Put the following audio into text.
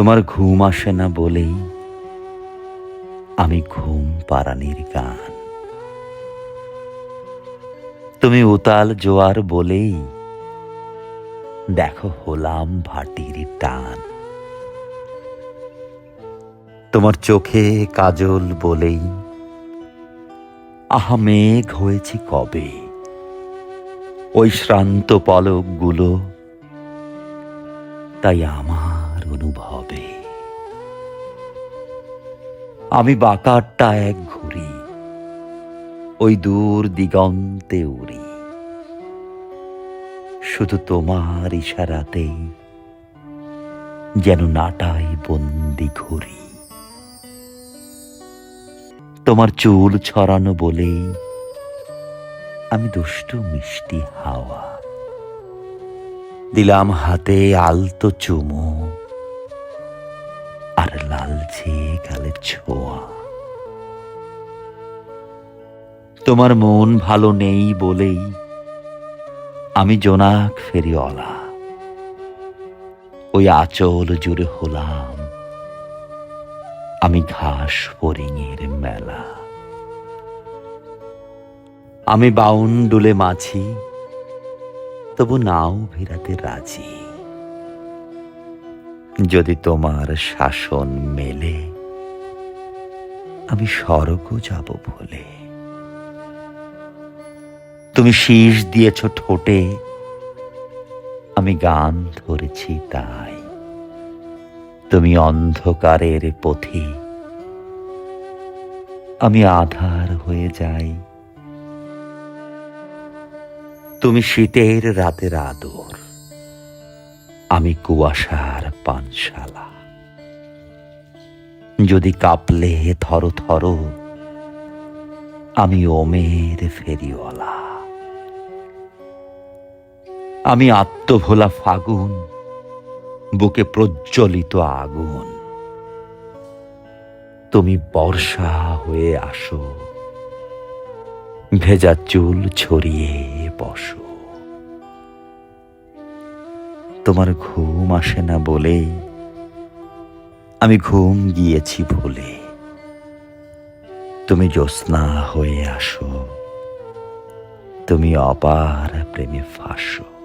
তোমার ঘুম আসে না বলেই আমি ঘুম পারানির গান। তুমি উতাল জোয়ার বলেই দেখো হলাম ভাটির টান। তোমার চোখে কাজল বলেই, আহা মেঘ হয়েছি কবে? ওই শ্রান্ত পলকগুলো, তাই আমার অনুভবে। আমি বাকারটা এক ঘুরি, ওই দূর দিগন্তে উড়ি। শুধু তোমার ইশারাতে যেন নাটাই বন্দি ঘুরি। তোমার চুল ছড়ানো বলে আমি দুষ্টু মিষ্টি হাওয়া। দিলাম হাতে আলতো চুমো লালচে গালে ছোঁয়া। তোমার মন ভালো নেই বলেই আমি জোনাক ফেরিওয়ালা। ওই আচল জুড়ে হলাম আমি ঘাস ফরিঙের মেলা। আমি বাউন্ডুলে মাছি, তবু নাও ভিড়াতে রাজি। যদি তোমার শাসন মেলে, আমি স্বর্গ যাব ভুলে তুমি শীষ দিয়েছ ঠোঁটে, আমি গান ধরেছি তাই। তুমি অন্ধকারের পথে, আমি আধার হয়ে যাই। তুমি শীতের রাতের আদর আমি কুয়াশার পানশালা। যদি কাঁপলে থরো থরো আমি ওমের ফেরিওয়ালা। আমি আত্মভোলা ফাগুন, বুকে প্রজ্বলিত আগুন। তুমি বর্ষা হয়ে আসো, ভেজা চুল ছড়িয়ে বসো। তোমার ঘুম আসে না বলে। আমি ঘুম গিয়েছি ভুলে তুমি জ্যোৎস্না হয়ে আসো। তুমি অপার প্রেমে ফাঁসো।